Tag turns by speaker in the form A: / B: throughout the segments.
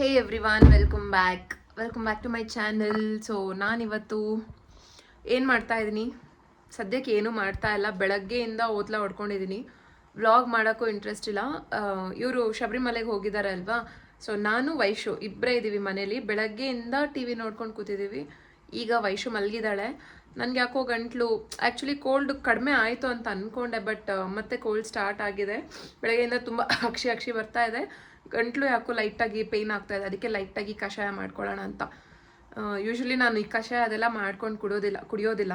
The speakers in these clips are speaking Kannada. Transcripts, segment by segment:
A: Hey everyone welcome back welcome back to my channel so ನಾನಿವತ್ತು ಏನು ಮಾಡ್ತಾ ಇದ್ದೀನಿ ಸದ್ಯಕ್ಕೆ ಏನೂ ಮಾಡ್ತಾ ಇಲ್ಲ. ಬೆಳಗ್ಗೆಯಿಂದ ಓದ್ಲ ಹೊಡ್ಕೊಂಡಿದ್ದೀನಿ ವ್ಲಾಗ್ ಮಾಡೋಕ್ಕೂ ಇಂಟ್ರೆಸ್ಟ್ ಇಲ್ಲ. ಇವರು ಶಬರಿಮಲೆಗೆ ಹೋಗಿದ್ದಾರೆ ಅಲ್ವಾ? ಸೊ ನಾನು ವೈಶು ಇಬ್ಬರೇ ಇದ್ದೀವಿ ಮನೇಲಿ. ಬೆಳಗ್ಗೆಯಿಂದ ಟಿ ವಿ ನೋಡ್ಕೊಂಡು ಕೂತಿದ್ದೀವಿ ಈಗ ವೈಶು ಮಲಗಿದ್ದಾಳೆ ನನಗೆ ಯಾಕೋ ಗಂಟ್ಲು ಆ್ಯಕ್ಚುಲಿ ಕೋಲ್ಡ್ ಕಡಿಮೆ ಆಯಿತು ಅಂತ ಅಂದ್ಕೊಂಡೆ ಬಟ್ ಮತ್ತೆ ಕೋಲ್ಡ್ ಸ್ಟಾರ್ಟ್ ಆಗಿದೆ. ಬೆಳಗ್ಗೆಯಿಂದ ತುಂಬ ಅಕ್ಷಿ ಅಕ್ಷಿ ಬರ್ತಾ ಇದೆ. ಗಂಟ್ಲು ಯಾಕೋ ಲೈಟಾಗಿ ಪೇಯ್ನ್ ಆಗ್ತಾ ಇದೆ, ಅದಕ್ಕೆ ಲೈಟಾಗಿ ಕಷಾಯ ಮಾಡ್ಕೊಳ್ಳೋಣ ಅಂತ. ಯೂಶ್ವಲಿ ನಾನು ಈ ಕಷಾಯ ಅದೆಲ್ಲ ಮಾಡ್ಕೊಂಡು ಕುಡಿಯೋದಿಲ್ಲ ಕುಡಿಯೋದಿಲ್ಲ.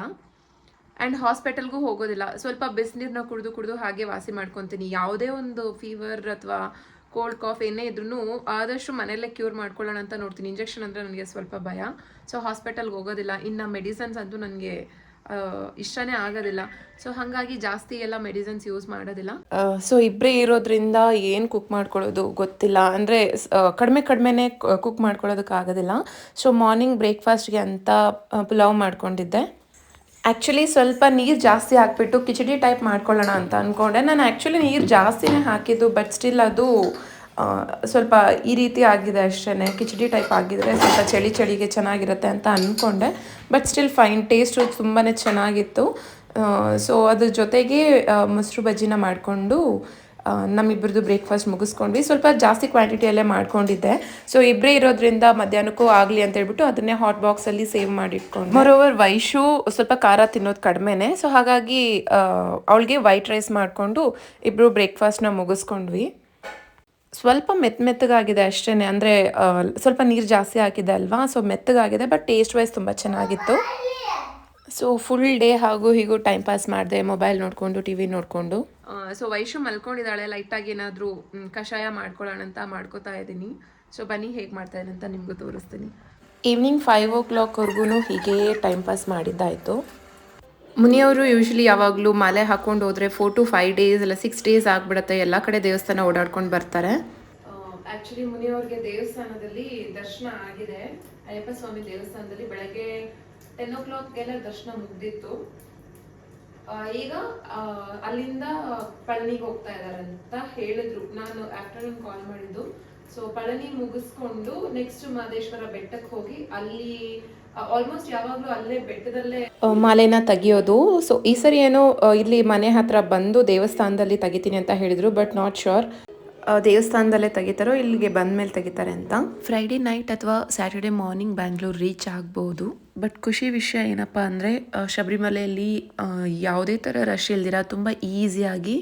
A: ಆ್ಯಂಡ್ ಹಾಸ್ಪಿಟಲ್ಗೂ ಹೋಗೋದಿಲ್ಲ. ಸ್ವಲ್ಪ ಬಿಸಿನೀರನ್ನ ಕುಡಿದು ಕುಡಿದು ಹಾಗೆ ವಾಸಿ ಮಾಡ್ಕೊತೀನಿ. ಯಾವುದೇ ಒಂದು ಫೀವರ್ ಅಥವಾ ಕೋಲ್ಡ್ ಕಾಫ್ ಏನೇ ಇದ್ರೂ ಆದಷ್ಟು ಮನೆಯಲ್ಲೇ ಕ್ಯೂರ್ ಮಾಡ್ಕೊಳ್ಳೋಣ ಅಂತ ನೋಡ್ತೀನಿ. ಇಂಜೆಕ್ಷನ್ ಅಂದರೆ ನನಗೆ ಸ್ವಲ್ಪ ಭಯ. ಸೊ ಹಾಸ್ಪಿಟಲ್ಗೆ ಹೋಗೋದಿಲ್ಲ. ಇನ್ನು ಮೆಡಿಸನ್ಸ್ ಅಂತೂ ನನಗೆ ಇಷ್ಟನೇ ಆಗೋದಿಲ್ಲ. ಸೊ ಹಾಗಾಗಿ ಜಾಸ್ತಿ ಎಲ್ಲ ಮೆಡಿಸಿನ್ಸ್ ಯೂಸ್ ಮಾಡೋದಿಲ್ಲ. ಸೊ ಇಬ್ಬರೇ ಇರೋದ್ರಿಂದ ಏನು ಕುಕ್ ಮಾಡ್ಕೊಳ್ಳೋದು ಗೊತ್ತಿಲ್ಲ. ಅಂದರೆ ಕಡಿಮೆ ಕಡಿಮೆನೇ ಕುಕ್ ಮಾಡ್ಕೊಳ್ಳೋದಕ್ಕಾಗೋದಿಲ್ಲ ಸೊ ಮಾರ್ನಿಂಗ್ ಬ್ರೇಕ್ಫಾಸ್ಟ್ಗೆ ಅಂತ ಪುಲಾವ್ ಮಾಡ್ಕೊಂಡಿದ್ದೆ. ಆ್ಯಕ್ಚುಲಿ ಸ್ವಲ್ಪ ನೀರು ಜಾಸ್ತಿ ಹಾಕ್ಬಿಟ್ಟು ಕಿಚಡಿ ಟೈಪ್ ಮಾಡ್ಕೊಳ್ಳೋಣ ಅಂತ ಅಂದ್ಕೊಂಡೆ ನಾನು ಆ್ಯಕ್ಚುಲಿ ನೀರು ಜಾಸ್ತಿನೇ ಹಾಕಿದ್ದು ಬಟ್ ಸ್ಟಿಲ್ ಅದು ಸ್ವಲ್ಪ ಈ ರೀತಿ ಆಗಿದೆ ಅಷ್ಟೇ ಕಿಚಡಿ ಟೈಪ್ ಆಗಿದ್ರೆ ಸ್ವಲ್ಪ ಚಳಿ ಚಳಿಗೆ ಚೆನ್ನಾಗಿರುತ್ತೆ ಅಂತ ಅಂದ್ಕೊಂಡೆ ಬಟ್ ಸ್ಟಿಲ್ ಫೈನ್ ಟೇಸ್ಟು ತುಂಬಾ ಚೆನ್ನಾಗಿತ್ತು. ಸೊ ಅದ್ರ ಜೊತೆಗೆ ಮೊಸರು ಬಜ್ಜಿನ ಮಾಡಿಕೊಂಡು ನಮ್ಮಿಬ್ಬರದ್ದು ಬ್ರೇಕ್ಫಾಸ್ಟ್ ಮುಗಿಸ್ಕೊಂಡ್ವಿ. ಸ್ವಲ್ಪ ಜಾಸ್ತಿ ಕ್ವಾಂಟಿಟಿಯಲ್ಲೇ ಮಾಡ್ಕೊಂಡಿದ್ದೆ. ಸೊ ಇಬ್ಬರೇ ಇರೋದ್ರಿಂದ ಮಧ್ಯಾಹ್ನಕ್ಕೂ ಆಗಲಿ ಅಂತ ಹೇಳ್ಬಿಟ್ಟು ಅದನ್ನೇ ಹಾಟ್ ಬಾಕ್ಸಲ್ಲಿ ಸೇವ್ ಮಾಡಿಟ್ಕೊಂಡು. ಮೊರೋವರ್ ವೈಶು ಸ್ವಲ್ಪ ಖಾರ ತಿನ್ನೋದು ಕಡಿಮೆನೆ. ಸೊ ಹಾಗಾಗಿ ಅವಳಿಗೆ ವೈಟ್ ರೈಸ್ ಮಾಡಿಕೊಂಡು ಇಬ್ಬರು ಬ್ರೇಕ್ಫಾಸ್ಟ್ನ ಮುಗಿಸ್ಕೊಂಡ್ವಿ. ಸ್ವಲ್ಪ ಮೆತ್ತ ಮೆತ್ತಗಾಗಿದೆ ಅಷ್ಟೇ ಅಂದರೆ ಸ್ವಲ್ಪ ನೀರು ಜಾಸ್ತಿ ಹಾಕಿದೆ ಅಲ್ವಾ? ಸೊ ಮೆತ್ತಗಾಗಿದೆ ಬಟ್ ಟೇಸ್ಟ್ ವೈಸ್ ತುಂಬ ಚೆನ್ನಾಗಿತ್ತು. ಸೊ ಫುಲ್ ಡೇ ಹಾಗೂ ಹೀಗೂ ಟೈಮ್ ಪಾಸ್ ಮಾಡಿದೆ ಮೊಬೈಲ್ ನೋಡಿಕೊಂಡು ಟಿ ವಿ ನೋಡಿಕೊಂಡು. ಸೊ ವೈಶು ಮಲ್ಕೊಂಡಿದ್ದಾಳೆ ಲೈಟಾಗಿ ಏನಾದರೂ ಕಷಾಯ ಮಾಡ್ಕೊಳ್ಳೋಣ ಅಂತ ಮಾಡ್ಕೋತಾ ಇದ್ದೀನಿ. ಸೊ ಬನ್ನಿ ಹೇಗೆ ಮಾಡ್ತಾ ಇದ್ದೀನಿ ಅಂತ ನಿಮಗೂ ತೋರಿಸ್ತೀನಿ. ಈವ್ನಿಂಗ್ ಫೈವ್ ಓ ಕ್ಲಾಕ್ವರೆಗೂ ಹೀಗೆ ಟೈಮ್ ಪಾಸ್ ಮಾಡಿದ್ದಾಯಿತು. ಮುನಿಯವರು ಯೂಶ್ವಲಿ ಯಾವಾಗಲೂ ಮಾಲೆ ಹಾಕ್ಕೊಂಡು ಹೋದರೆ ಫೋರ್ ಟು ಫೈವ್ ಡೇಸ್ ಇಲ್ಲ ಸಿಕ್ಸ್ ಡೇಸ್ ಆಗಿಬಿಡುತ್ತೆ. ಎಲ್ಲ ಕಡೆ ದೇವಸ್ಥಾನ ಓಡಾಡ್ಕೊಂಡು ಬರ್ತಾರೆ. ಆ್ಯಕ್ಚುಲಿ ಮುನಿಯವ್ರಿಗೆ ದೇವಸ್ಥಾನದಲ್ಲಿ ದರ್ಶನ ಆಗಿದೆ. ಅಯ್ಯಪ್ಪ ಸ್ವಾಮಿ ದೇವಸ್ಥಾನದಲ್ಲಿ ಬೆಳಗ್ಗೆ ಟೆನ್ ಓ ಕ್ಲಾಕ್ಗೆಲ್ಲ ದರ್ಶನ ಮುಗ್ದಿತ್ತು. ಈಗ ಅಲ್ಲಿಂದ ಪಳನಿಗೆ ಹೋಗ್ತಾ ಇದಾರೆ ಅಂತ ಹೇಳಿದ್ರು. ನಾನು ಆಫ್ಟರ್ನೂನ್ ಕಾಲ್ ಮಾಡಿದ್ದು. ಸೊ ಪಳನಿ ಮುಗಿಸ್ಕೊಂಡು ನೆಕ್ಸ್ಟ್ ಮಹದೇಶ್ವರ ಬೆಟ್ಟಕ್ಕೆ ಹೋಗಿ ಅಲ್ಲಿ ಆಲ್ಮೋಸ್ಟ್ ಯಾವಾಗಲೂ ಅಲ್ಲೇ ಬೆಟ್ಟದಲ್ಲೇ ಮಾಲೆನ ತೆಗಿಯೋದು. ಸೊ ಈ ಸರಿ ಏನೋ ಇಲ್ಲಿ ಮನೆ ಹತ್ರ ಬಂದು ದೇವಸ್ಥಾನದಲ್ಲಿ ತೆಗಿತೀನಿ ಅಂತ ಹೇಳಿದ್ರು ಬಟ್ ನಾಟ್ ಶೋರ್ ದೇವಸ್ಥಾನದಲ್ಲೇ ತೆಗಿತಾರೋ ಇಲ್ಲಿಗೆ ಬಂದ ಮೇಲೆ ತೆಗಿತಾರೆ ಅಂತ. ಫ್ರೈಡೇ ನೈಟ್ ಅಥವಾ ಸ್ಯಾಟರ್ಡೆ ಮಾರ್ನಿಂಗ್ ಬ್ಯಾಂಗ್ಳೂರ್ ರೀಚ್ ಆಗ್ಬೋದು. ಬಟ್ ಖುಷಿ ವಿಷಯ ಏನಪ್ಪ ಅಂದರೆ ಶಬರಿಮಲೆಯಲ್ಲಿ ಯಾವುದೇ ಥರ ರಶ್ ಇಲ್ದಿರ ತುಂಬ ಈಸಿಯಾಗಿ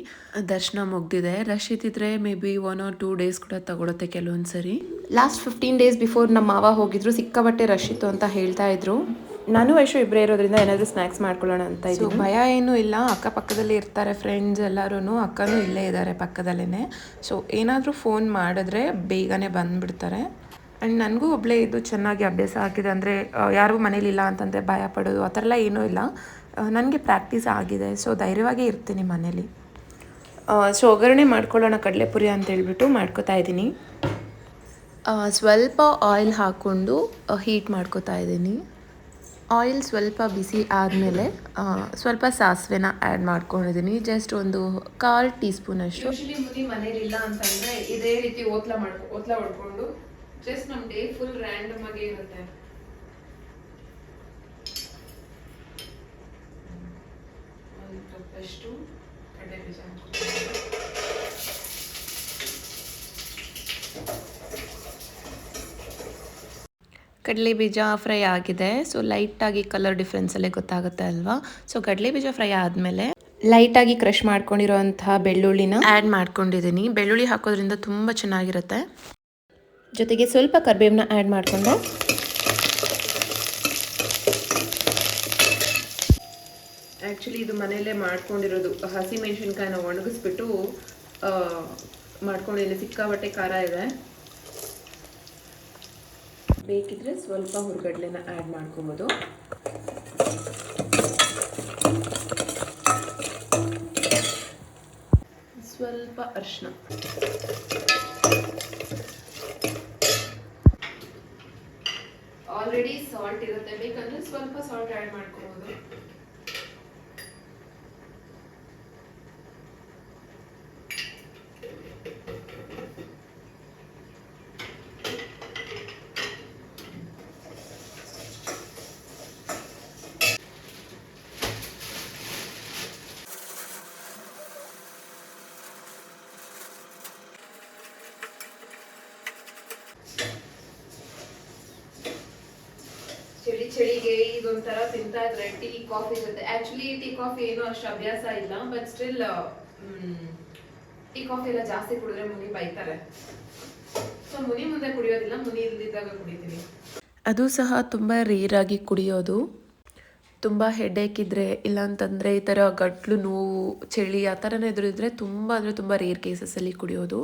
A: ದರ್ಶನ ಮುಗ್ದಿದೆ. ರಶ್ ಇದ್ದಿದ್ರೆ maybe one or two days ಕೂಡ ತಗೊಳುತ್ತೆ ಕೆಲವೊಂದು ಸರಿ ಲಾಸ್ಟ್ ಫಿಫ್ಟೀನ್ ಡೇಸ್ ಬಿಫೋರ್ ನಮ್ಮ ಮಾವ ಹೋಗಿದ್ರು ಸಿಕ್ಕಾಬಟ್ಟೆ ರಶ್ ಇತ್ತು ಅಂತ ಹೇಳ್ತಾ ಇದ್ರು. ನಾನು ವಯಸ್ಸು ಇಬ್ಬರೇ ಇರೋದ್ರಿಂದ ಏನಾದರೂ ಸ್ನ್ಯಾಕ್ಸ್ ಮಾಡ್ಕೊಳ್ಳೋಣ ಅಂತ ಇದು ಭಯ ಏನೂ ಇಲ್ಲ. ಅಕ್ಕಪಕ್ಕದಲ್ಲಿ ಇರ್ತಾರೆ ಫ್ರೆಂಡ್ಸ್ ಎಲ್ಲರೂ ಅಕ್ಕನೂ ಇಲ್ಲೇ ಇದ್ದಾರೆ ಪಕ್ಕದಲ್ಲೇ ಸೊ ಏನಾದರೂ ಫೋನ್ ಮಾಡಿದ್ರೆ ಬೇಗನೆ ಬಂದುಬಿಡ್ತಾರೆ. ಆ್ಯಂಡ್ ನನಗೂ ಒಬ್ಬಳೇ ಇದು ಚೆನ್ನಾಗಿ ಅಭ್ಯಾಸ ಆಗಿದೆ ಅಂದರೆ ಯಾರಿಗೂ ಮನೇಲಿ ಇಲ್ಲ ಅಂತಂದರೆ ಭಯ ಪಡೋದು ಆ ಥರ ಎಲ್ಲ ಏನೂ ಇಲ್ಲ. ನನಗೆ ಪ್ರಾಕ್ಟೀಸ್ ಆಗಿದೆ. ಸೊ ಧೈರ್ಯವಾಗಿ ಇರ್ತೀನಿ ಮನೇಲಿ. ಸೊ ಒಗ್ಗರಣೆ ಮಾಡ್ಕೊಳ್ಳೋಣ ಕಡಲೆಪುರಿ ಅಂತ ಹೇಳ್ಬಿಟ್ಟು ಮಾಡ್ಕೋತಾ ಇದ್ದೀನಿ. ಸ್ವಲ್ಪ ಆಯಿಲ್ ಹಾಕ್ಕೊಂಡು ಹೀಟ್ ಮಾಡ್ಕೋತಾ ಇದ್ದೀನಿ. ಆಯಿಲ್ ಸ್ವಲ್ಪ ಬಿಸಿ ಆದಮೇಲೆ ಸ್ವಲ್ಪ ಸಾಸಿವೆನ ಆ್ಯಡ್ ಮಾಡ್ಕೊಂಡಿದ್ದೀನಿ. ಜಸ್ಟ್ ಒಂದು ಕಾಲು ಟೀ ಸ್ಪೂನ್ ಅಷ್ಟು ಮನೇಲಿ ಮುನಿ ಮನೇಲಿಲ್ಲ ಅಂತಂದ್ರೆ ಇದೇ ರೀತಿ ಓತ್ಲ ಮಾಡ್ಕೊ, ಓತ್ಲ ಹೊಡ್ಕೊಂಡು ಜಸ್ಟ್ ನಮ್ಮ ಡೇ ಫುಲ್ ರ್ಯಾಂಡಮ್ ಆಗಿ ಇರುತ್ತೆ. ಒಂದು ಕಪ್ಪಷ್ಟು ಕಡಲೆ ಬೀಜ ಕಡಲೆ ಬೀಜ ಫ್ರೈ ಆಗಿದೆ. ಸೊ ಲೈಟಾಗಿ ಕಲರ್ ಡಿಫ್ರೆನ್ಸಲ್ಲೇ ಗೊತ್ತಾಗುತ್ತೆ ಅಲ್ವಾ? ಸೊ ಕಡಲೆ ಬೀಜ ಫ್ರೈ ಆದಮೇಲೆ ಲೈಟಾಗಿ ಕ್ರಷ್ ಮಾಡ್ಕೊಂಡಿರೋಂತಹ ಬೆಳ್ಳುಳ್ಳಿನ ಆ್ಯಡ್ ಮಾಡ್ಕೊಂಡಿದ್ದೀನಿ. ಬೆಳ್ಳುಳ್ಳಿ ಹಾಕೋದ್ರಿಂದ ತುಂಬ ಚೆನ್ನಾಗಿರುತ್ತೆ. ಜೊತೆಗೆ ಸ್ವಲ್ಪ ಕರ್ಬೇವನ್ನ ಆ್ಯಡ್ ಮಾಡಿಕೊಂಡೆ ಆ್ಯಕ್ಚುಲಿ ಇದು ಮನೆಯಲ್ಲೇ ಮಾಡ್ಕೊಂಡಿರೋದು. ಹಸಿ ಮೆಣಸಿನ್ಕಾಯಿನ ಒಣಗಿಸ್ಬಿಟ್ಟು ಮಾಡ್ಕೊಂಡಿದ್ದೀನಿ. ಸಿಕ್ಕಾಬಟ್ಟೆ ಖಾರ ಇದೆ. ಬೇಕಿದ್ರೆ ಸ್ವಲ್ಪ ಹುರ್ಗಡ್ಲೆನ ಆ್ಯಡ್ ಮಾಡ್ಕೊಬೋದು. ಸ್ವಲ್ಪ ಅರಿಶಿನ ಆಲ್ರೆಡಿ ಸಾಲ್ಟ್ ಇರುತ್ತೆ. ಬೇಕಂದ್ರೆ ಸ್ವಲ್ಪ ಸಾಲ್ಟ್ ಆ್ಯಡ್ ಮಾಡ್ಕೊಬೋದು.
B: ಚಳಿಗೆ ಇದೊಂಥರ ತಿಂತಾ ಇದ್ರೆ ಟೀ ಕಾಫಿ ಜೊತೆ. ಆಕ್ಚುಲಿ ಟೀ ಕಾಫಿ ಏನು ಅಷ್ಟು ಅಭ್ಯಾಸ ಇಲ್ಲ ಬಟ್ ಸ್ಟಿಲ್ ಟೀ ಕಾಫಿ ಎಲ್ಲ ಜಾಸ್ತಿ ಕುಡಿದ್ರೆ ಮುನಿ ಬೈತಾರೆ. ಸೊ ಮುನಿ ಮುಂದೆ ಕುಡಿಯೋದಿಲ್ಲ, ಮುನಿ ಇಲ್ದಿದ್ದಾಗ ಕುಡಿತೀನಿ.
A: ಅದು ಸಹ ತುಂಬ ರೇರಾಗಿ ಕುಡಿಯೋದು. ತುಂಬ ಹೆಡ್ಡೇಕ್ ಇದ್ದರೆ ಇಲ್ಲಾಂತಂದರೆ ಈ ಥರ ಗಟ್ಲು ನೋವು, ಚಳಿ ಆ ಥರನೇ ಇದ್ರಿದ್ರೆ ತುಂಬ ಅಂದರೆ ತುಂಬ ರೇರ್ ಕೇಸಸಲ್ಲಿ ಕುಡಿಯೋದು.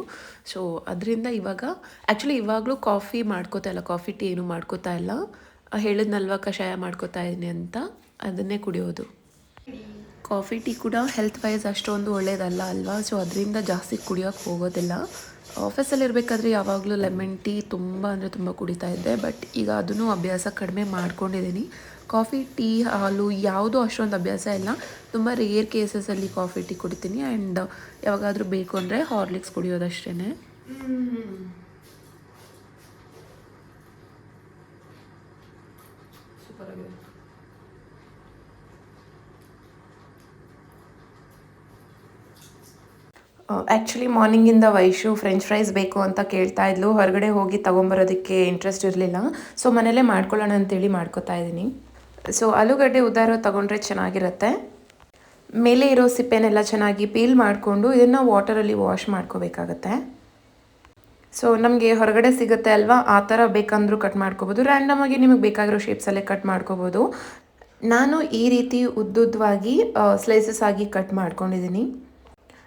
A: ಸೊ ಅದರಿಂದ ಇವಾಗ ಆ್ಯಕ್ಚುಲಿ ಇವಾಗಲೂ ಕಾಫಿ ಮಾಡ್ಕೋತಾ ಇಲ್ಲ, ಕಾಫಿ ಟೀ ಏನು ಮಾಡ್ಕೋತಾ ಇಲ್ಲ. ಹೇಳಿದ್ನಲ್ವ ಕಷಾಯ ಮಾಡ್ಕೋತಾ ಇದ್ದೀನಿ ಅಂತ? ಅದನ್ನೇ ಕುಡಿಯೋದು. ಕಾಫಿ, ಟೀ ಕೂಡ ಹೆಲ್ತ್ ವೈಸ್ ಅಷ್ಟೊಂದು ಒಳ್ಳೇದಲ್ಲ ಅಲ್ವಾ? ಸೊ ಅದರಿಂದ ಜಾಸ್ತಿ ಕುಡಿಯೋಕ್ಕೆ ಹೋಗೋದಿಲ್ಲ. ಆಫೀಸಲ್ಲಿ ಇರಬೇಕಾದ್ರೆ ಯಾವಾಗಲೂ ಲೆಮನ್ ಟೀ ತುಂಬ ಅಂದರೆ ತುಂಬ ಕುಡಿತಾ ಇದ್ದೆ. ಬಟ್ ಈಗ ಅದನ್ನು ಅಭ್ಯಾಸ ಕಡಿಮೆ ಮಾಡ್ಕೊಂಡಿದ್ದೀನಿ. ಕಾಫಿ ಟೀ ಹಾಲು ಯಾವುದೂ ಅಷ್ಟೊಂದು ಅಭ್ಯಾಸ ಇಲ್ಲ. ತುಂಬ ರೇರ್ ಕೇಸಸಲ್ಲಿ ಕಾಫಿ ಟೀ ಕುಡಿತೀನಿ. ಆ್ಯಂಡ್ ಯಾವಾಗಾದರೂ ಬೇಕು ಅಂದರೆ ಹಾರ್ಲಿಕ್ಸ್ ಕುಡಿಯೋದಷ್ಟೇ
B: ಸೂಪರ್ ಆಗಿದೆ
A: ಆ್ಯಕ್ಚುಲಿ ಮಾರ್ನಿಂಗಿಂದ ವೈಶು ಫ್ರೆಂಚ್ ಫ್ರೈಸ್ ಬೇಕು ಅಂತ ಕೇಳ್ತಾ ಇದ್ಲು. ಹೊರಗಡೆ ಹೋಗಿ ತೊಗೊಂಬರೋದಕ್ಕೆ ಇಂಟ್ರೆಸ್ಟ್ ಇರಲಿಲ್ಲ. ಸೊ ಮನೇಲೇ ಮಾಡ್ಕೊಳ್ಳೋಣ ಅಂತೇಳಿ ಮಾಡ್ಕೊತಾ ಇದ್ದೀನಿ. ಸೊ ಆಲೂಗಡ್ಡೆ ಉದಾರ ತೊಗೊಂಡ್ರೆ ಚೆನ್ನಾಗಿರುತ್ತೆ. ಮೇಲೆ ಇರೋ ಸಿಪ್ಪೆನೆಲ್ಲ ಚೆನ್ನಾಗಿ ಪೀಲ್ ಮಾಡಿಕೊಂಡು ಇದನ್ನು ವಾಟರಲ್ಲಿ ವಾಶ್ ಮಾಡ್ಕೋಬೇಕಾಗತ್ತೆ. ಸೊ ನಮಗೆ ಹೊರಗಡೆ ಸಿಗುತ್ತೆ ಅಲ್ವಾ? ಆ ಥರ ಬೇಕಂದರೂ ಕಟ್ ಮಾಡ್ಕೋಬೋದು. ರ್ಯಾಂಡಮ್ ಆಗಿ ನಿಮಗೆ ಬೇಕಾಗಿರೋ ಶೇಪ್ಸಲ್ಲೇ ಕಟ್ ಮಾಡ್ಕೋಬೋದು. ನಾನು ಈ ರೀತಿ ಉದ್ದುದ್ದವಾಗಿ ಸ್ಲೈಸಸ್ ಆಗಿ ಕಟ್ ಮಾಡ್ಕೊಂಡಿದ್ದೀನಿ.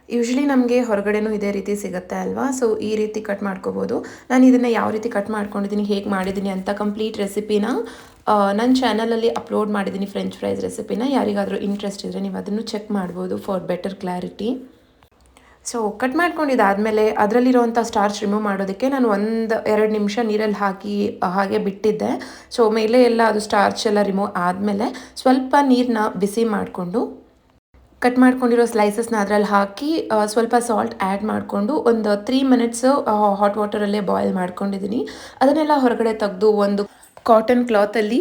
A: ಯೂಶ್ವಲಿ ನಮಗೆ ಹೊರಗಡೆನೂ ಇದೇ ರೀತಿ ಸಿಗುತ್ತೆ ಅಲ್ವಾ? ಸೊ ಈ ರೀತಿ ಕಟ್ ಮಾಡ್ಕೋಬೋದು. ನಾನು ಇದನ್ನು ಯಾವ ರೀತಿ ಕಟ್ ಮಾಡ್ಕೊಂಡಿದ್ದೀನಿ ಹೇಗೆ ಮಾಡಿದ್ದೀನಿ ಅಂತ ಕಂಪ್ಲೀಟ್ ರೆಸಿಪಿನ ನನ್ನ ಚಾನಲಲ್ಲಿ ಅಪ್ಲೋಡ್ ಮಾಡಿದ್ದೀನಿ ಫ್ರೆಂಚ್ ಫ್ರೈಸ್ ರೆಸಿಪಿನ ಯಾರಿಗಾದರೂ ಇಂಟ್ರೆಸ್ಟ್ ಇದ್ದರೆ ನೀವು ಅದನ್ನು ಚೆಕ್ ಮಾಡ್ಬೋದು for better clarity so cut ಮಾಡ್ಕೊಂಡಿದ್ದಾದಮೇಲೆ ಅದರಲ್ಲಿರುವಂಥ ಸ್ಟಾರ್ಚ್ ರಿಮೂವ್ ಮಾಡೋದಕ್ಕೆ ನಾನು ಒಂದು ಎರಡು ನಿಮಿಷ ನೀರಲ್ಲಿ ಹಾಕಿ, ಹಾಗೆ ಬಿಟ್ಟಿದ್ದೆ. ಸೊ ಮೇಲೆ ಎಲ್ಲ ಅದು ಸ್ಟಾರ್ಚ್ ಎಲ್ಲ ರಿಮೂವ್ ಆದಮೇಲೆ ಸ್ವಲ್ಪ ನೀರನ್ನ ಬಿಸಿ ಮಾಡಿಕೊಂಡು ಕಟ್ ಮಾಡ್ಕೊಂಡಿರೋ ಸ್ಲೈಸಸ್ನ ಅದರಲ್ಲಿ ಹಾಕಿ ಸ್ವಲ್ಪ ಸಾಲ್ಟ್ ಆ್ಯಡ್ ಮಾಡಿಕೊಂಡು ಒಂದು ತ್ರೀ ಮಿನಿಟ್ಸು ಹಾಟ್ ವಾಟರಲ್ಲೇ ಬಾಯ್ಲ್ ಮಾಡ್ಕೊಂಡಿದ್ದೀನಿ ಅದನ್ನೆಲ್ಲ ಹೊರಗಡೆ ತೆಗೆದು ಒಂದು ಕಾಟನ್ ಕ್ಲಾತಲ್ಲಿ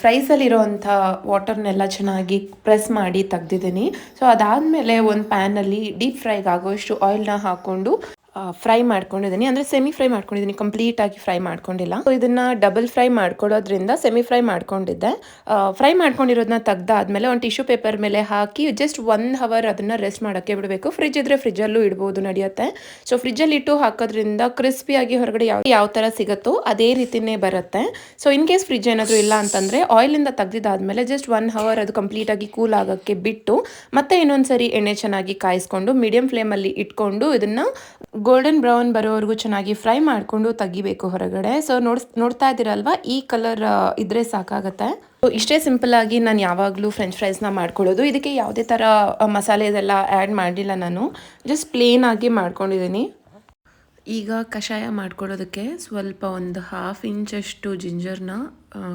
A: ಫ್ರೈಸಲ್ಲಿರೋವಂಥ ವಾಟರ್ನೆಲ್ಲ ಚೆನ್ನಾಗಿ ಪ್ರೆಸ್ ಮಾಡಿ ತೆಗ್ದಿದ್ದೀನಿ ಸೊ ಅದಾದಮೇಲೆ ಒಂದು ಪ್ಯಾನಲ್ಲಿ ಡೀಪ್ ಫ್ರೈಗೆ ಆಗೋಷ್ಟು ಆಯಿಲ್ನ ಹಾಕ್ಕೊಂಡು ಫ್ರೈ ಮಾಡ್ಕೊಂಡಿದ್ದೀನಿ. ಅಂದರೆ ಸೆಮಿ ಫ್ರೈ ಮಾಡ್ಕೊಂಡಿದ್ದೀನಿ. ಕಂಪ್ಲೀಟಾಗಿ ಫ್ರೈ ಮಾಡ್ಕೊಂಡಿಲ್ಲ. ಸೊ ಇದನ್ನು ಡಬಲ್ ಫ್ರೈ ಮಾಡ್ಕೊಳ್ಳೋದ್ರಿಂದ ಸೆಮಿ ಫ್ರೈ ಮಾಡ್ಕೊಂಡಿದ್ದೆ. ಫ್ರೈ ಮಾಡ್ಕೊಂಡಿರೋದನ್ನ ತೆಗ್ದಾದ್ಮೇಲೆ ಒಂದು ಟಿಶ್ಯೂ ಪೇಪರ್ ಮೇಲೆ ಹಾಕಿ ಜಸ್ಟ್ ಒನ್ ಹವರ್ ಅದನ್ನು ರೆಸ್ಟ್ ಮಾಡೋಕ್ಕೆ ಬಿಡಬೇಕು. ಫ್ರಿಜ್ ಇದ್ದರೆ ಫ್ರಿಜ್ಜಲ್ಲೂ ಇಡ್ಬೋದು, ನಡೆಯುತ್ತೆ. ಸೊ ಫ್ರಿಜ್ಜಲ್ಲಿ ಇಟ್ಟು ಹಾಕೋದ್ರಿಂದ ಕ್ರಿಸ್ಪಿಯಾಗಿ ಹೊರಗಡೆ ಯಾವ ಯಾವ ಥರ ಸಿಗುತ್ತೋ ಅದೇ ರೀತಿನೇ ಬರುತ್ತೆ. ಸೊ ಇನ್ ಕೇಸ್ ಫ್ರಿಜ್ ಏನಾದರೂ ಇಲ್ಲ ಅಂತಂದರೆ ಆಯಿಲಿಂದ ತೆಗ್ದಿದ್ದಾದ್ಮೇಲೆ ಜಸ್ಟ್ ಒನ್ ಹವರ್ ಅದು ಕಂಪ್ಲೀಟಾಗಿ ಕೂಲ್ ಆಗೋಕ್ಕೆ ಬಿಟ್ಟು ಮತ್ತೆ ಇನ್ನೊಂದು ಸರಿ ಎಣ್ಣೆ ಚೆನ್ನಾಗಿ ಕಾಯಿಸ್ಕೊಂಡು ಮೀಡಿಯಂ ಫ್ಲೇಮಲ್ಲಿ ಇಟ್ಕೊಂಡು ಇದನ್ನು ಗೋಲ್ಡನ್ ಬ್ರೌನ್ ಬರೋವರೆಗೂ ಚೆನ್ನಾಗಿ ಫ್ರೈ ಮಾಡಿಕೊಂಡು ತೆಗಿಬೇಕು ಹೊರಗಡೆ. ಸೊ ನೋಡ್ ನೋಡ್ತಾ ಇದ್ದೀರಲ್ವ? ಈ ಕಲರ್ ಇದ್ರೆ ಸಾಕಾಗತ್ತೆ. ಸೊ ಇಷ್ಟೇ ಆಗಿ ನಾನು ಯಾವಾಗಲೂ ಫ್ರೆಂಚ್ ಫ್ರೈಸ್ನ ಮಾಡ್ಕೊಳ್ಳೋದು. ಇದಕ್ಕೆ ಯಾವುದೇ ಥರ ಮಸಾಲೆ ಇದೆಲ್ಲ ಆ್ಯಡ್ ಮಾಡಿಲ್ಲ ನಾನು. ಜಸ್ಟ್ ಪ್ಲೇನ್ ಆಗಿ ಮಾಡ್ಕೊಂಡಿದ್ದೀನಿ. ಈಗ ಕಷಾಯ ಮಾಡ್ಕೊಳ್ಳೋದಕ್ಕೆ ಸ್ವಲ್ಪ ಒಂದು ಹಾಫ್ ಇಂಚಷ್ಟು ಜಿಂಜರ್ನ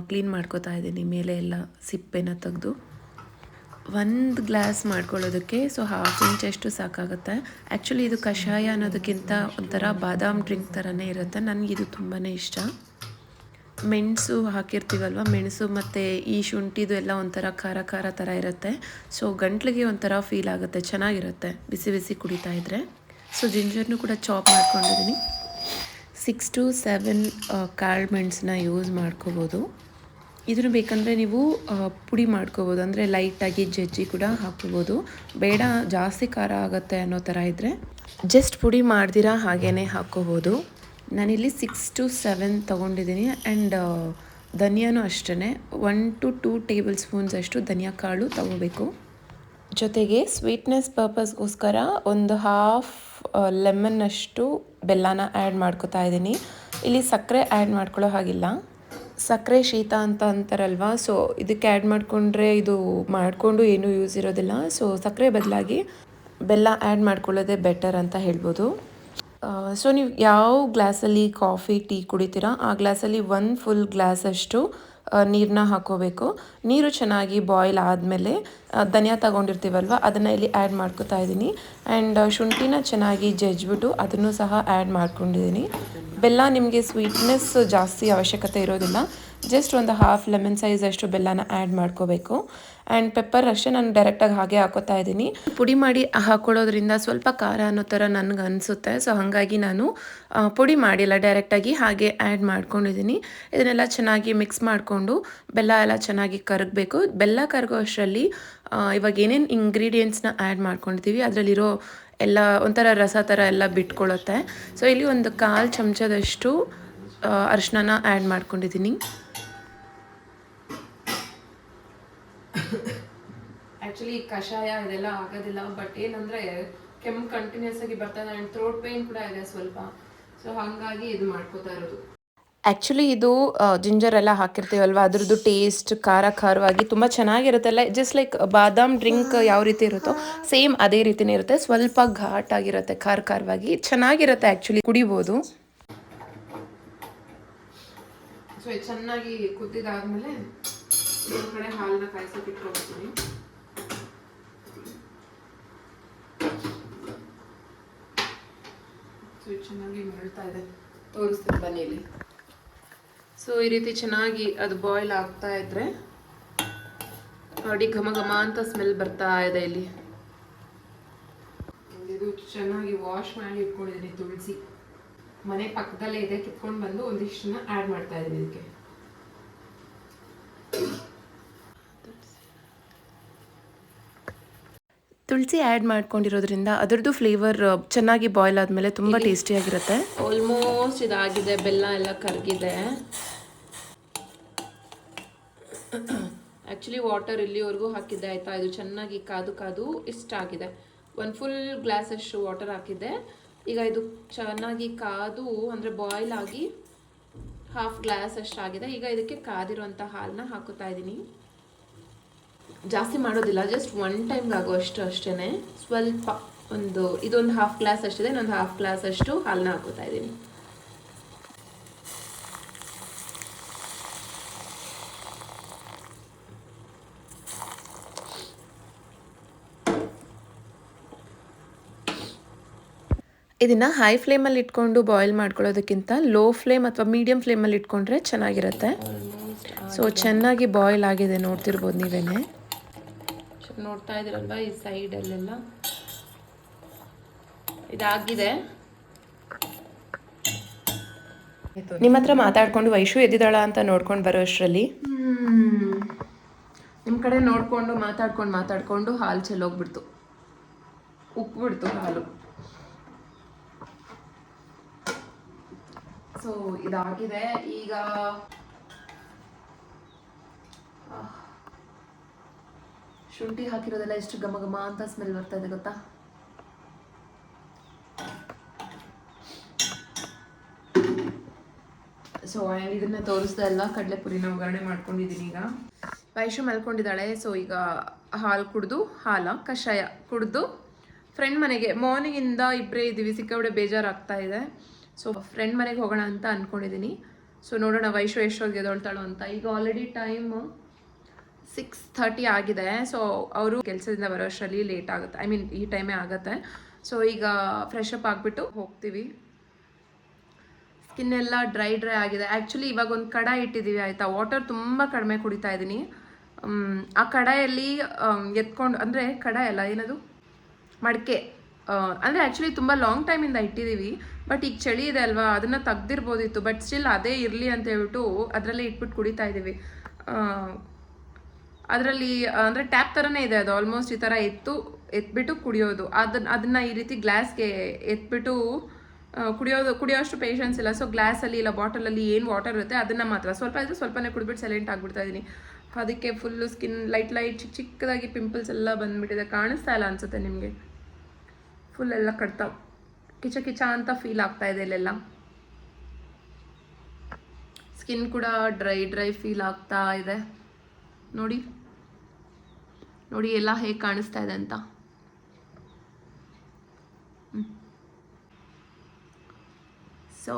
A: ಕ್ಲೀನ್ ಮಾಡ್ಕೋತಾ ಇದ್ದೀನಿ. ಮೇಲೆ ಎಲ್ಲ ಸಿಪ್ಪೆನ ತೆಗೆದು. ಒಂದು ಗ್ಲಾಸ್ ಮಾಡ್ಕೊಳ್ಳೋದಕ್ಕೆ ಸೊ ಹಾಫ್ ಅಷ್ಟು ಸಾಕಾಗುತ್ತೆ. ಆ್ಯಕ್ಚುಲಿ ಇದು ಕಷಾಯ ಅನ್ನೋದಕ್ಕಿಂತ ಒಂಥರ ಬಾದಾಮ್ ಡ್ರಿಂಕ್ ಥರನೇ ಇರುತ್ತೆ. ನನಗೆ ಇದು ತುಂಬಾ ಇಷ್ಟ. ಮೆಣಸು ಹಾಕಿರ್ತೀವಲ್ವ? ಮೆಣಸು ಮತ್ತು ಈ ಶುಂಠಿದು ಎಲ್ಲ ಒಂಥರ ಖಾರ ಖಾರ ಥರ ಇರುತ್ತೆ. ಸೊ ಗಂಟ್ಲಿಗೆ ಒಂಥರ ಫೀಲ್ ಆಗುತ್ತೆ. ಚೆನ್ನಾಗಿರುತ್ತೆ. ಬಿಸಿ ಬಿಸಿ ಕುಡಿತಾ ಇದ್ದರೆ ಸೊ ಜಿಂಜರ್ನು ಕೂಡ ಚಾಪ್ ಮಾಡ್ಕೊಂಡಿದ್ದೀನಿ ಸಿಕ್ಸ್ ಟು ಸೆವೆನ್ ಕಾಳು ಮೆಣಸನ್ನ ಯೂಸ್ ಮಾಡ್ಕೋಬೋದು. ಇದನ್ನು ಬೇಕಂದರೆ ನೀವು ಪುಡಿ ಮಾಡ್ಕೋಬೋದು. ಅಂದರೆ ಲೈಟಾಗಿ ಜಜ್ಜಿ ಕೂಡ ಹಾಕ್ಕೋಬೋದು. ಬೇಡ, ಜಾಸ್ತಿ ಖಾರ ಆಗುತ್ತೆ ಅನ್ನೋ ಥರ ಇದ್ದರೆ ಜಸ್ಟ್ ಪುಡಿ ಮಾಡ್ದಿರಾ ಹಾಗೇ ಹಾಕ್ಕೋಬೋದು. ನಾನಿಲ್ಲಿ ಸಿಕ್ಸ್ ಟು ಸೆವೆನ್ ತೊಗೊಂಡಿದ್ದೀನಿ. ಆ್ಯಂಡ್ ಧನಿಯಾನು ಅಷ್ಟೇ one to two table spoons ಅಷ್ಟು ಧನಿಯಾ ಕಾಳು ತೊಗೋಬೇಕು. ಜೊತೆಗೆ ಸ್ವೀಟ್ನೆಸ್ ಪರ್ಪಸ್ಗೋಸ್ಕರ ಒಂದು ಹಾಫ್ ಲೆಮನ್ ಅಷ್ಟು ಬೆಲ್ಲನ ಆ್ಯಡ್ ಮಾಡ್ಕೋತಾ ಇದ್ದೀನಿ. ಇಲ್ಲಿ ಸಕ್ಕರೆ ಆ್ಯಡ್ ಮಾಡ್ಕೊಳ್ಳೋ ಹಾಗಿಲ್ಲ. ಸಕ್ಕರೆ ಶೀತ ಅಂತ ಅಂತಾರಲ್ವಾ? ಸೊ ಇದಕ್ಕೆ ಆ್ಯಡ್ ಮಾಡಿಕೊಂಡ್ರೆ ಇದು ಮಾಡಿಕೊಂಡು ಏನೂ ಯೂಸ್ ಇರೋದಿಲ್ಲ. ಸೊ ಸಕ್ಕರೆ ಬದಲಾಗಿ ಬೆಲ್ಲ ಆ್ಯಡ್ ಮಾಡ್ಕೊಳ್ಳೋದೇ ಬೆಟರ್ ಅಂತ ಹೇಳ್ಬೋದು. ಸೊ ನೀವು ಯಾವ ಗ್ಲಾಸಲ್ಲಿ ಕಾಫಿ ಟೀ ಕುಡಿತೀರಾ? ಆ ಗ್ಲಾಸಲ್ಲಿ ಒಂದು ಫುಲ್ ಗ್ಲಾಸಷ್ಟು ನೀರನ್ನ ಹಾಕೋಬೇಕು. ನೀರು ಚೆನ್ನಾಗಿ ಬಾಯ್ಲ್ ಆದಮೇಲೆ ಧನಿಯಾ ತಗೊಂಡಿರ್ತೀವಲ್ವ, ಅದನ್ನು ಇಲ್ಲಿ ಆ್ಯಡ್ ಮಾಡ್ಕೋತಾ ಇದ್ದೀನಿ ಆ್ಯಂಡ್ ಶುಂಠಿನ ಚೆನ್ನಾಗಿ ಜಜ್ಜಿಬಿಟ್ಟು ಅದನ್ನು ಸಹ ಆ್ಯಡ್ ಮಾಡ್ಕೊಂಡಿದ್ದೀನಿ ಬೆಲ್ಲ ನಿಮಗೆ ಸ್ವೀಟ್ನೆಸ್ ಜಾಸ್ತಿ ಅವಶ್ಯಕತೆ ಇರೋದಿಲ್ಲ.
C: ಜಸ್ಟ್ ಒಂದು ಹಾಫ್ ಲೆಮನ್ ಸೈಜ್ ಅಷ್ಟು ಬೆಲ್ಲನ ಆ್ಯಡ್ ಮಾಡ್ಕೋಬೇಕು. ಆ್ಯಂಡ್ ಪೆಪ್ಪರ್ ಅಷ್ಟೇ ನಾನು ಡೈರೆಕ್ಟಾಗಿ ಹಾಗೆ ಹಾಕೋತಾ ಇದ್ದೀನಿ. ಪುಡಿ ಮಾಡಿ ಹಾಕೊಳ್ಳೋದ್ರಿಂದ ಸ್ವಲ್ಪ ಖಾರ ಅನ್ನೋ ಥರ ನನಗೆ ಅನಿಸುತ್ತೆ. ಸೊ ಹಾಗಾಗಿ ನಾನು ಪುಡಿ ಮಾಡಿಲ್ಲ. ಡೈರೆಕ್ಟಾಗಿ ಹಾಗೆ ಆ್ಯಡ್ ಮಾಡ್ಕೊಂಡಿದ್ದೀನಿ. ಇದನ್ನೆಲ್ಲ ಚೆನ್ನಾಗಿ ಮಿಕ್ಸ್ ಮಾಡಿಕೊಂಡು ಬೆಲ್ಲ ಎಲ್ಲ ಚೆನ್ನಾಗಿ ಕರಗಬೇಕು. ಬೆಲ್ಲ ಕರಗೋ ಅಷ್ಟರಲ್ಲಿ ಇವಾಗ ಏನೇನು ಇಂಗ್ರೀಡಿಯೆಂಟ್ಸ್ನ ಆ್ಯಡ್ ಮಾಡ್ಕೊಂಡಿದ್ದೀವಿ, ಅದರಲ್ಲಿರೋ ಎಲ್ಲ ಒಂಥರ ರಸ ಥರ ಎಲ್ಲ ಬಿಟ್ಕೊಳ್ಳುತ್ತೆ ಸೊ ಇಲ್ಲಿ ಒಂದು ಕಾಲು ಚಮಚದಷ್ಟು ಅರಿಶಿನ ಆ್ಯಡ್ ಮಾಡ್ಕೊಂಡಿದ್ದೀನಿ.
A: ಆ್ಯಕ್ಚುಲಿ ಕಷಾಯ ಇದೆಲ್ಲ ಆಗೋದಿಲ್ಲ ಬಟ್ ಏನಂದರೆ ಕೆಮ್ಮು ಕಂಟಿನ್ಯೂಸ್ ಆಗಿ ಬರ್ತಾ ಇದೆ ಆ್ಯಂಡ್ ಥ್ರೋಟ್ ಪೇನ್ ಕೂಡ ಇದೆ ಸ್ವಲ್ಪ. ಸೊ ಹಾಗಾಗಿ ಇದು ಮಾಡ್ಕೋತಾ ಇರೋದು.
C: ಆ್ಯಕ್ಚುಲಿ ಇದು ಜಿಂಜರ್ ಎಲ್ಲ ಹಾಕಿರ್ತೀವಲ್ವ? ಅದ್ರದ್ದು ಟೇಸ್ಟ್ ಖಾರ ಖಾರವಾಗಿ ತುಂಬ ಚೆನ್ನಾಗಿರುತ್ತಲ್ಲ ಜಸ್ಟ್ ಲೈಕ್ ಬಾದಾಮ್ ಡ್ರಿಂಕ್ ಯಾವ ರೀತಿ ಇರುತ್ತೋ ಸೇಮ್ ಅದೇ ರೀತಿನೇ ಇರುತ್ತೆ. ಸ್ವಲ್ಪ ಘಾಟ್ ಆಗಿರುತ್ತೆ ಖಾರ ಖಾರವಾಗಿ. ಚೆನ್ನಾಗಿರುತ್ತೆ ಆ್ಯಕ್ಚುಲಿ ಕುಡಿಬೋದು.
A: ಸೊ ಚೆನ್ನಾಗಿ ಕುದ್ದಿದಾದ್ಮೇಲೆ ಕಡೆ ಹಾಲನ್ನ ಕಾಯಿಸೋಕೆ ಇಟ್ಕೊಳ್ತೀನಿ. ಚೆನ್ನಾಗಿ ಮರಳ್ತಾ ಇದೆ. ತೋರಿಸ್ತೀನಿ ಬನ್ನಿ ಇಲ್ಲಿ ಸೊ ಈ ರೀತಿ ಚೆನ್ನಾಗಿ ಅದು ಬಾಯ್ಲ್ ಆಗ್ತಾ ಇದ್ರೆ ನೋಡಿ ಘಮ ಘಮ ಅಂತ ಸ್ಮೆಲ್ ಬರ್ತಾ ಇದೆ ಇಲ್ಲಿ. ಇದು ಚೆನ್ನಾಗಿ ವಾಶ್ ಮಾಡಿ ಇಟ್ಕೊಂಡಿದ್ದೀನಿ ತುಳಸಿ. ಮನೆ ಪಕ್ಕದಲ್ಲೇ ಇದೆ, ಕಿತ್ಕೊಂಡು ಬಂದು ಒಂದಿಷ್ಟನ್ನ ಆ್ಯಡ್ ಮಾಡ್ತಾ ಇದ್ದೀನಿ ಇದಕ್ಕೆ.
C: ತುಳಸಿ ಆ್ಯಡ್ ಮಾಡ್ಕೊಂಡಿರೋದ್ರಿಂದ ಅದರದ್ದು ಫ್ಲೇವರ್ ಚೆನ್ನಾಗಿ ಬಾಯ್ಲ್ ಆದಮೇಲೆ ತುಂಬ ಟೇಸ್ಟಿಯಾಗಿರುತ್ತೆ.
A: ಆಲ್ಮೋಸ್ಟ್ ಇದಾಗಿದೆ ಬೆಲ್ಲ ಎಲ್ಲ ಕರಗಿದೆ. ಆ್ಯಕ್ಚುಲಿ ವಾಟರ್ ಇಲ್ಲಿವರೆಗೂ ಹಾಕಿದ್ದೆ ಆಯಿತಾ? ಇದು ಚೆನ್ನಾಗಿ ಕಾದು ಕಾದು ಇಷ್ಟ ಆಗಿದೆ. ಒಂದು ಫುಲ್ ಗ್ಲಾಸಷ್ಟು ವಾಟರ್ ಹಾಕಿದ್ದೆ. ಈಗ ಇದು ಚೆನ್ನಾಗಿ ಕಾದು ಅಂದರೆ ಬಾಯ್ಲ್ ಆಗಿ ಹಾಫ್ ಗ್ಲಾಸ್ ಅಷ್ಟಾಗಿದೆ. ಈಗ ಇದಕ್ಕೆ ಕಾದಿರುವಂಥ ಹಾಲನ್ನ ಹಾಕುತ್ತಾ ಇದ್ದೀನಿ. ಜಾಸ್ತಿ ಮಾಡೋದಿಲ್ಲ ಜಸ್ಟ್ ಒನ್ ಟೈಮ್ ಆಗೋ ಅಷ್ಟು ಅಷ್ಟೇ ಸ್ವಲ್ಪ ಒಂದು ಇದೊಂದು ಹಾಫ್ ಗ್ಲಾಸ್ ಅಷ್ಟಿದೆ ಇನ್ನೊಂದು ಹಾಫ್ ಗ್ಲಾಸ್ ಅಷ್ಟು ಹಾಲನ್ನ ಹಾಕೋತಾ ಇದ್ದೀನಿ.
C: ಇದನ್ನು ಹೈ ಫ್ಲೇಮಲ್ಲಿ ಇಟ್ಕೊಂಡು ಬಾಯ್ಲ್ ಮಾಡ್ಕೊಳ್ಳೋದಕ್ಕಿಂತ ಲೋ ಫ್ಲೇಮ್ ಅಥವಾ ಮೀಡಿಯಮ್ ಫ್ಲೇಮಲ್ಲಿ ಇಟ್ಕೊಂಡ್ರೆ ಚೆನ್ನಾಗಿರುತ್ತೆ. ಸೊ ಚೆನ್ನಾಗಿ ಬಾಯ್ಲ್ ಆಗಿದೆ ನೋಡ್ತಿರ್ಬೋದು ನೀವೇನೆ.
A: ಸ್ವಲ್ಪ ನೋಡ್ತಾ ಇದ್ರಲ್ವ ಈ ಸೈಡಲ್ಲೆಲ್ಲ? ಇದಾಗಿದೆ.
C: ನಿಮ್ಮ ಹತ್ರ ಮಾತಾಡ್ಕೊಂಡು ವೈಶು ಎದ್ದಿದ್ದಾಳ ಅಂತ ನೋಡ್ಕೊಂಡು ಬರೋ ಅಷ್ಟರಲ್ಲಿ?
A: ನಿಮ್ಮ ಕಡೆ ನೋಡಿಕೊಂಡು ಮಾತಾಡ್ಕೊಂಡು ಮಾತಾಡ್ಕೊಂಡು ಹಾಲು ಚೆಲ್ಲೋಗ್ಬಿಡ್ತು ಉಕ್ಬಿಡ್ತು ಹಾಲು. ಸೊ ಇದಾಗಿದೆ. ಈಗ. ಶುಂಠಿ ಹಾಕಿರೋದೆಲ್ಲ ಎಷ್ಟು ಘಮ ಘಮ ಅಂತ ಸ್ಮೆಲ್ ಬರ್ತಾ ಇದೆ ಗೊತ್ತಾ? ಸೊ ಆ್ಯಂಡ್ ತೋರಿಸ್ತಾ ತೋರಿಸ್ದೆ ಕಡಲೆ ಕಡಲೆಪುರಿನ ಒಗ್ಗರಣೆ ಮಾಡ್ಕೊಂಡಿದ್ದೀನಿ ಈಗ. ವೈಶು ಮಲ್ಕೊಂಡಿದ್ದಾಳೆ. ಸೊ ಈಗ ಹಾಲು ಕುಡಿದು, ಹಾಲ, ಕಷಾಯ ಕುಡಿದು ಫ್ರೆಂಡ್ ಮನೆಗೆ ಮಾರ್ನಿಂಗಿಂದ ಇಬ್ಬರೇ ಇದ್ದೀವಿ. ಸಿಕ್ಕಾಬಿಡೆ ಬೇಜಾರಾಗ್ತಾ ಇದೆ. ಸೊ ಫ್ರೆಂಡ್ ಮನೆಗೆ ಹೋಗೋಣ ಅಂತ ಅಂದ್ಕೊಂಡಿದ್ದೀನಿ ಸೊ ನೋಡೋಣ ವೈಶು ಎಷ್ಟೊತ್ತಿಗೆ ಎದೊಳ್ತಾಳು ಅಂತ. ಈಗ ಆಲ್ರೆಡಿ ಟೈಮು ಸಿಕ್ಸ್ ಥರ್ಟಿ ಆಗಿದೆ. ಸೊ ಅವರು ಕೆಲಸದಿಂದ ಬರೋ ಅಷ್ಟರಲ್ಲಿ ಲೇಟ್ ಆಗುತ್ತೆ. ಐ ಮೀನ್ ಈ ಟೈಮೇ ಆಗುತ್ತೆ. ಸೊ ಈಗ ಫ್ರೆಶ್ ಅಪ್ ಆಗಿಬಿಟ್ಟು ಹೋಗ್ತೀವಿ. ಸ್ಕಿನ್ ಎಲ್ಲ ಡ್ರೈ ಡ್ರೈ ಆಗಿದೆ. ಆ್ಯಕ್ಚುಲಿ ಇವಾಗ ಒಂದು ಕಡ ಇಟ್ಟಿದ್ದೀವಿ ಆಯಿತಾ? ವಾಟರ್ ತುಂಬ ಕಡಿಮೆ ಕುಡಿತಾ ಇದ್ದೀನಿ ಆ ಕಡಾಯಲ್ಲಿ ಎತ್ಕೊಂಡು, ಅಂದರೆ ಕಡ ಎಲ್ಲ ಏನದು? ಮಡಿಕೆ. ಅಂದರೆ ಆ್ಯಕ್ಚುಲಿ ತುಂಬ ಲಾಂಗ್ ಟೈಮಿಂದ ಇಟ್ಟಿದ್ದೀವಿ ಬಟ್ ಈಗ ಚಳಿ ಇದೆ ಅಲ್ವಾ? ಅದನ್ನು ತೆಗ್ದಿರ್ಬೋದಿತ್ತು. ಬಟ್ ಸ್ಟಿಲ್ ಅದೇ ಇರಲಿ ಅಂತ ಹೇಳ್ಬಿಟ್ಟು ಅದರಲ್ಲೇ ಇಟ್ಬಿಟ್ಟು ಕುಡಿತಾ ಇದ್ದೀವಿ ಅದರಲ್ಲಿ ಅಂದರೆ ಟ್ಯಾಪ್ ಥರನೇ ಇದೆ ಅದು. ಆಲ್ಮೋಸ್ಟ್ ಈ ಥರ ಎತ್ತು, ಎತ್ಬಿಟ್ಟು ಕುಡಿಯೋದು. ಅದನ್ನ ಅದನ್ನು ಈ ರೀತಿ ಗ್ಲಾಸ್ಗೆ ಎತ್ಬಿಟ್ಟು ಕುಡಿಯೋದು ಕುಡಿಯೋಷ್ಟು ಪೇಷನ್ಸ್ ಇಲ್ಲ. ಸೊ ಗ್ಲಾಸಲ್ಲಿ ಇಲ್ಲ ಬಾಟಲಲ್ಲಿ ಏನು ವಾಟರ್ ಇರುತ್ತೆ ಅದನ್ನು ಮಾತ್ರ. ಸ್ವಲ್ಪ ಇದ್ರೆ ಸ್ವಲ್ಪನೇ ಕುಡಿದ್ಬಿಟ್ಟು ಸೈಲೆಂಟ್ ಆಗಿಬಿಡ್ತಾ ಇದ್ದೀನಿ ಅದಕ್ಕೆ ಫುಲ್ಲು ಸ್ಕಿನ್ ಲೈಟ್ ಲೈಟ್ ಚಿಕ್ಕ ಚಿಕ್ಕದಾಗಿ ಪಿಂಪಲ್ಸ್ ಎಲ್ಲ ಬಂದುಬಿಟ್ಟಿದೆ. ಕಾಣಿಸ್ತಾ ಇಲ್ಲ ಅನ್ಸುತ್ತೆ ನಿಮಗೆ? ಫುಲ್ ಎಲ್ಲ ಕಟ್ತಾ ಕಿಚ ಕಿಚ ಅಂತ ಫೀಲ್ ಆಗ್ತಾ ಇದೆ ಇಲ್ಲೆಲ್ಲ. ಸ್ಕಿನ್ ಕೂಡ ಡ್ರೈ ಡ್ರೈ ಫೀಲ್ ಆಗ್ತಾ ಇದೆ. ನೋಡಿ. ನೋಡಿ ಎಲ್ಲ ಹೇಗೆ ಕಾಣಿಸ್ತಾ ಇದೆ ಅಂತ. ಸೊ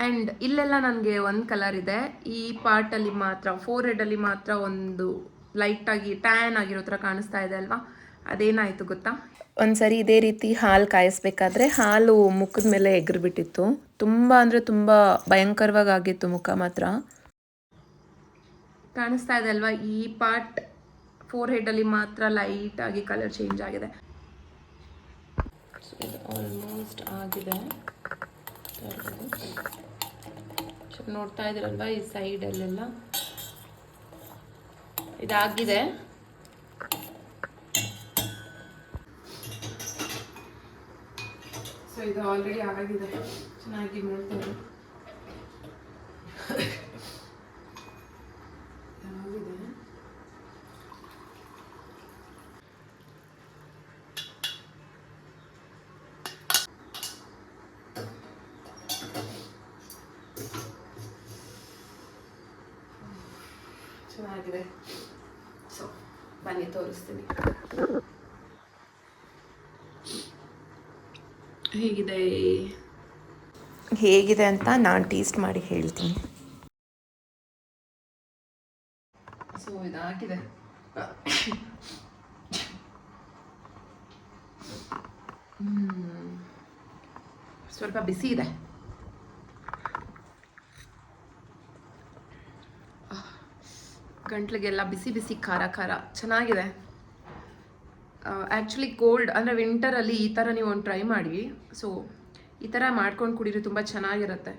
A: ಆ್ಯಂಡ್ ಇಲ್ಲೆಲ್ಲ ನನಗೆ ಒಂದು ಕಲರ್ ಇದೆ. ಈ ಪಾರ್ಟಲ್ಲಿ ಮಾತ್ರ ಫೋರ್ ಹೆಡಲ್ಲಿ ಮಾತ್ರ ಒಂದು ಲೈಟಾಗಿ ಟ್ಯಾನ್ ಆಗಿರೋ ಥರ ಕಾಣಿಸ್ತಾ ಇದೆ ಅಲ್ವಾ? ಅದೇನಾಯಿತು ಗೊತ್ತಾ?
C: ಒಂದ್ಸರಿ ಇದೇ ರೀತಿ ಹಾಲು ಕಾಯಿಸ್ಬೇಕಾದ್ರೆ ಹಾಲು ಮುಖದ ಮೇಲೆ ಎಗರ್ಬಿಟ್ಟಿತ್ತು ತುಂಬ ಅಂದರೆ ತುಂಬ ಭಯಂಕರವಾಗಿ ಆಗಿತ್ತು ಮುಖ ಮಾತ್ರ.
A: ಕಾಣಿಸ್ತಾ ಇದೆ ಅಲ್ವಾ? ಈ ಪಾರ್ಟ್ ಫೋರ್ ಹೆಡಲ್ಲಿ ಮಾತ್ರ ಲೈಟಾಗಿ ಕಲರ್ ಚೇಂಜ್ ಆಗಿದೆ.
C: ಸೊ ಇದು ಆಲ್ಮೋಸ್ಟ್ ಆಗಿದೆ. ನೋಡ್ತಾ ಇದ್ದೀರಲ್ವಾ ಈ ಸೈಡಲ್ಲೆಲ್ಲ ಇದಾಗಿದೆ.
A: ಸೊ ಇದು ಆಲ್ರೆಡಿ ಆಗಿದೆ. ಚೆನ್ನಾಗಿ ನೋಡ್ತಾ ಆಗಿದೆ ಚೆನ್ನಾಗಿದೆ. ಸೊ ಬನ್ನಿ ತೋರಿಸ್ತೀನಿ. ಹೇಗಿದೆ?
C: ಹೇಗಿದೆ ಅಂತ ನಾನು ಟೇಸ್ಟ್ ಮಾಡಿ ಹೇಳ್ತೀನಿ.
A: ಸೊ ಇದಾಗಿದೆ. ಸ್ವಲ್ಪ ಬಿಸಿ ಇದೆ. ಗಂಟ್ಲಿಗೆಲ್ಲ ಬಿಸಿ ಬಿಸಿ ಖಾರ ಖಾರ. ಚೆನ್ನಾಗಿದೆ. ಆ್ಯಕ್ಚುಲಿ ಕೋಲ್ಡ್ ಅಂದರೆ ವಿಂಟರಲ್ಲಿ ಈ ಥರ ನೀವು ಒಂದು ಟ್ರೈ ಮಾಡಿ. ಸೊ ಈ ಥರ ಮಾಡ್ಕೊಂಡು ಕುಡೀರಿ, ತುಂಬ ಚೆನ್ನಾಗಿರುತ್ತೆ.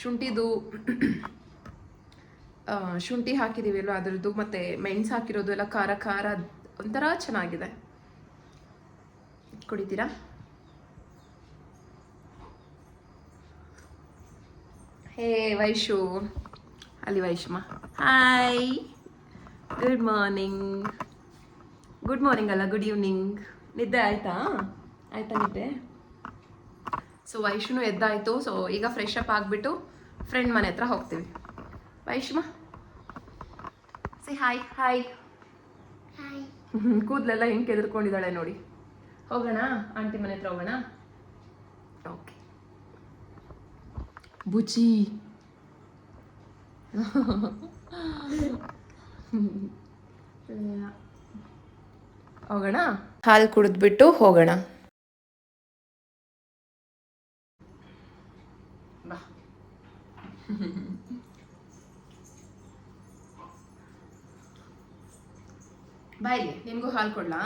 A: ಶುಂಠಿದು ಶುಂಠಿ ಹಾಕಿದೀವಿ ಅಲ್ವಾ ಅದರದ್ದು, ಮತ್ತೆ ಮೆಣಸು ಹಾಕಿರೋದು ಎಲ್ಲ ಖಾರ ಖಾರ, ಒಂಥರ ಚೆನ್ನಾಗಿದೆ. ಕುಡಿತೀರಾ? ಹೇ ವೈಶು ಅಲ್ಲಿ Vaishma hi good morning good morning ಅಲ್ಲ ಗುಡ್ ಈವ್ನಿಂಗ್ ನಿದ್ದೆ ಆಯ್ತಾ? ಆಯ್ತಾ ನಿದ್ದೆ? ಸೊ ವೈಶುನು ಎದ್ದಾಯಿತು. ಸೊ ಈಗ ಫ್ರೆಶ್ ಅಪ್ ಆಗಿಬಿಟ್ಟು ಫ್ರೆಂಡ್ ಮನೆ ಹತ್ರ ಹೋಗ್ತೀವಿ. ವೈಷ್ಮ ಸಿ ಹಾಯ್ ಹಾಯ್ ಕೂದಲೆಲ್ಲ ಹೆಂಗೆ ಕೆದರ್ಕೊಂಡಿದ್ದಾಳೆ ನೋಡಿ. ಹೋಗೋಣ? ಆಂಟಿ ಮನೆ ಹತ್ರ ಹೋಗೋಣ? ಓಕೆ ಬುಚಿ ಹೋಗೋಣ?
C: ಹಾಲು ಕುಡಿದ್ಬಿಟ್ಟು ಹೋಗೋಣ.
A: ಬಾ. ನಿಮಗೂ ಹಾಲು ಕೊಡ್ಲಾ?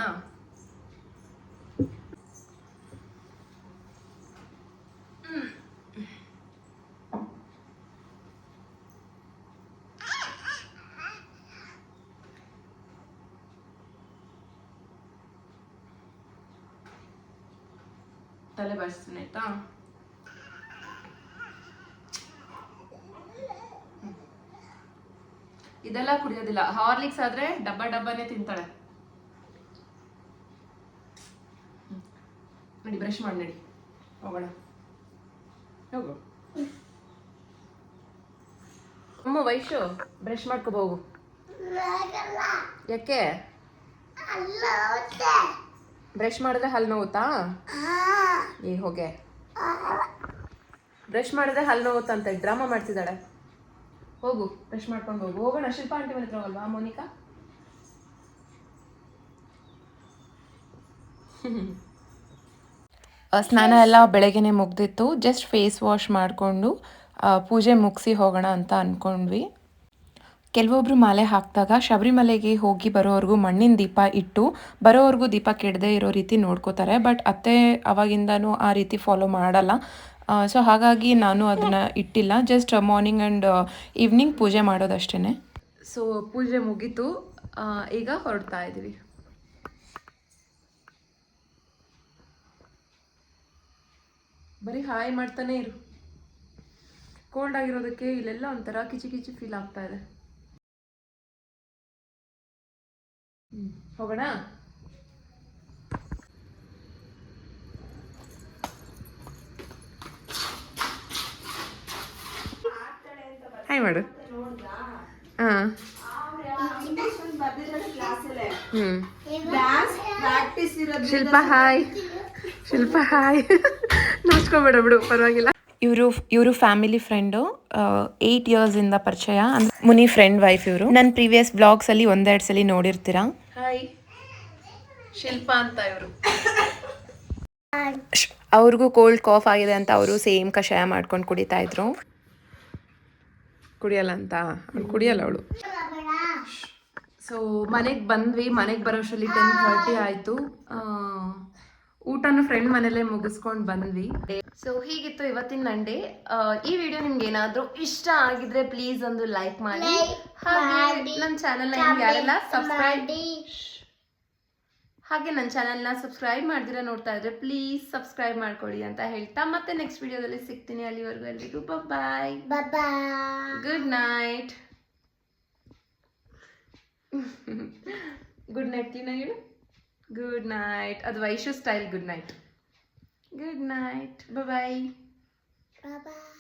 A: ಬಾರಿಸ್ತೀನಿ ಆಯ್ತಾ ಇದೆಲ್ಲ ಕುಡಿಯೋದಿಲ್ಲ. ಹಾರ್ಲಿಕ್ಸ್ ಆದ್ರೆ ಡಬ್ಬ ಡಬ್ಬನೇ ತಿಂತಾಳೆ. ನೋಡಿ ಬ್ರಷ್ ಮಾಡಿ ನಡಿ. ಹೋಗೋಣ. ಹೋಗು. ಅಮ್ಮ ವೈಶು ಬ್ರಷ್ ಮಾಡ್ಕೋಬಹುದು ಯಾಕೆ? ಬ್ರಷ್ ಮಾಡಿದ್ರೆ ಹಲ್ಲು ನೋವುತ್ತಾ? ಏ, ಹೋಗೆ. ಬ್ರಷ್ ಮಾಡಿದ್ರೆ ಹಲ್ಲು ನೋವುತ್ತಂತೆ. ಡ್ರಾಮಾ ಮಾಡ್ತಿದ್ದಾಳೆ. ಹೋಗು ಬ್ರಷ್ ಮಾಡ್ಕೊಂಡು ಹೋಗು. ಹೋಗೋಣ, ಶಿಲ್ಪಾ ಆಂಟಿ ಮನೆ ಹತ್ರ ಹೋಗಲ್ವಾ, ಮೋನಿಕಾ?
C: ಸ್ನಾನ ಎಲ್ಲ ಬೆಳಗ್ಗೆನೆ ಮುಗ್ದಿತ್ತು. ಜಸ್ಟ್ ಫೇಸ್ ವಾಶ್ ಮಾಡಿಕೊಂಡು ಪೂಜೆ ಮುಗಿಸಿ ಹೋಗೋಣ ಅಂತ ಅಂದ್ಕೊಂಡ್ವಿ ಕೆಲವೊಬ್ರು ಮಾಲೆ ಹಾಕಿದಾಗ ಶಬರಿಮಲೆಗೆ ಹೋಗಿ ಬರೋವರೆಗೂ ಮಣ್ಣಿನ ದೀಪ ಇಟ್ಟು ಬರೋವರೆಗೂ ದೀಪ ಕೆಡದೆ ಇರೋ ರೀತಿ ನೋಡ್ಕೋತಾರೆ. ಬಟ್ ಅತ್ತೆ ಅವಾಗಿಂದನೂ ಆ ರೀತಿ ಫಾಲೋ ಮಾಡಲ್ಲ. ಸೊ ಹಾಗಾಗಿ ನಾನು ಅದನ್ನು ಇಟ್ಟಿಲ್ಲ. ಜಸ್ಟ್ ಮಾರ್ನಿಂಗ್ ಆ್ಯಂಡ್ ಈವ್ನಿಂಗ್ ಪೂಜೆ ಮಾಡೋದಷ್ಟೇ
A: ಸೊ, ಪೂಜೆ ಮುಗೀತು. ಈಗ ಹೊರಡ್ತಾ ಇದ್ದೀವಿ. ಬರೀ ಹಾಯ್ ಮಾಡ್ತಾನೆ ಇರು. ಕೋಲ್ಡ್ ಆಗಿರೋದಕ್ಕೆ ಇಲ್ಲೆಲ್ಲ ಒಂಥರ ಕಿಚಿ ಕಿಚಿ ಫೀಲ್ ಆಗ್ತಾ ಇದೆ. ಹೋಗೋಣ? ಹಾಯ್ ಮಾಡು ಹಾಂ. ಹ್ಮ್. ಶಿಲ್ಪ ಹಾಯ್. ಶಿಲ್ಪ ಹಾಯ್. ನಾಚ್ಕೋಬೇಡ ಬಿಡು ಪರವಾಗಿಲ್ಲ.
C: ಇವರು ಇವರು ಫ್ಯಾಮಿಲಿ ಫ್ರೆಂಡು ಏಯ್ಟ್ ಇಂದ ಪರಿಚಯ. ಅಂದ್ರೆ ಮುನಿ ಫ್ರೆಂಡ್ ವೈಫ್ ಇವರು. ನನ್ನ ಪ್ರೀವಿಯಸ್ ಬ್ಲಾಗ್ಸಲ್ಲಿ ಒಂದೆರಡು ಸಲ ನೋಡಿರ್ತೀರಾ?
A: ಶಿಲ್ಪ ಅಂತ ಇವರು.
C: ಅವ್ರಿಗೂ ಕೋಲ್ಡ್ ಕಾಫ್ ಆಗಿದೆ ಅಂತ ಅವರು ಸೇಮ್ ಕಷಾಯ ಮಾಡ್ಕೊಂಡು ಕುಡಿತಾ ಇದ್ರು.
A: ಕುಡಿಯಲ್ಲ ಅಂತ? ಅವ್ಳು ಕುಡಿಯಲ್ಲ ಅವಳು. ಸೊ ಮನೆಗೆ ಬಂದ್ವಿ ಮನೆಗೆ ಬರೋಷ್ಟರಲ್ಲಿ ಟೆನ್ ಥರ್ಟಿ ಆಯಿತು. ಊಟನ ಫ್ರೆಂಡ್ ಮನೇಲೆ ಮುಗಿಸ್ಕೊಂಡು ಬಂದ್ವಿ. ಸೊ ಹೀಗಿತ್ತು ಇವತ್ತಿನ ನಂಡೆ ಈ ವಿಡಿಯೋ ನಿಮ್ಗೆ ಏನಾದರೂ ಇಷ್ಟ ಆಗಿದ್ರೆ ಪ್ಲೀಸ್ ಒಂದು ಲೈಕ್ ಮಾಡಿ. ಹಾಗೆ ನಮ್ಮ ಚಾನಲ್ನ ಯಾರೆಲ್ಲ ಸಬ್ಸ್ಕ್ರೈಬ್ ಹಾಗೆ ನನ್ನ ಚಾನಲ್ನ ಸಬ್ಸ್ಕ್ರೈಬ್ ಮಾಡ್ದಿರ ನೋಡ್ತಾ ಇದ್ರೆ ಪ್ಲೀಸ್ ಸಬ್ಸ್ಕ್ರೈಬ್ ಮಾಡ್ಕೊಳ್ಳಿ ಅಂತ ಹೇಳ್ತಾ ಮತ್ತೆ ನೆಕ್ಸ್ಟ್ ವಿಡಿಯೋದಲ್ಲಿ ಸಿಗ್ತೀನಿ ಅಲ್ಲಿವರೆಗೂ ಎಲ್ರಿಗೂ bye bye good night good night clean ಹೇಳು. ಗುಡ್ ನೈಟ್ ಅದು Vaishu style good night good night bye
D: bye.